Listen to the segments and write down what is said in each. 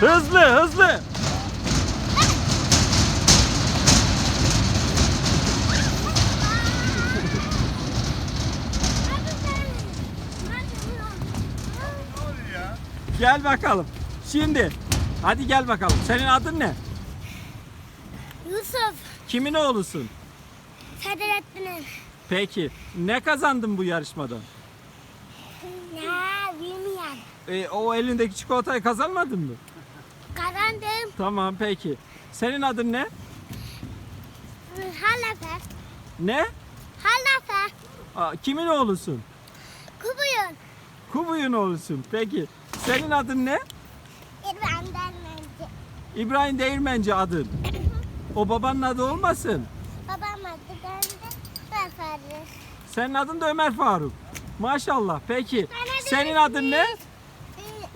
Hızlı hızlı. Gel bakalım. Şimdi. Hadi gel bakalım. Senin adın ne? Yusuf. Kimin oğlusun? Sadrettin'in. Peki. Ne kazandın bu yarışmadan? Ya bilmiyorum. E, o elindeki çikolatayı kazanmadın mı? Kazandım. Tamam peki. Senin adın ne? Halafe. Ne? Halafe. Aa, kimin oğlusun? Kubuyun. Kubuyun oğlusun. Peki. Senin adın ne? İbrahim Dermenci. İbrahim Değirmenci adın. O babanın adı olmasın. Babam adı. Ben Faruk. Senin adın da Ömer Faruk. Maşallah. Peki. Senin adın ne?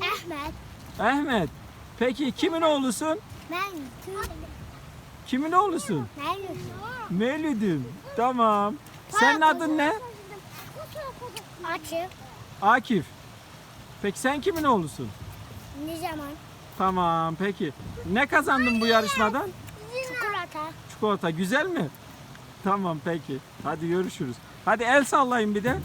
Ahmet. Ahmet. Peki kimin oğlusun? Ben Kimin oğlusun? Yusuf. Mevlüt'üm. Tamam. Senin adın ne? Açık. Akif. Peki sen kimin oğlusun? Ne zaman? Tamam peki. Ne kazandın bu yarışmadan? Çikolata. Çikolata güzel mi? Tamam peki. Hadi görüşürüz. Hadi el sallayın bir de.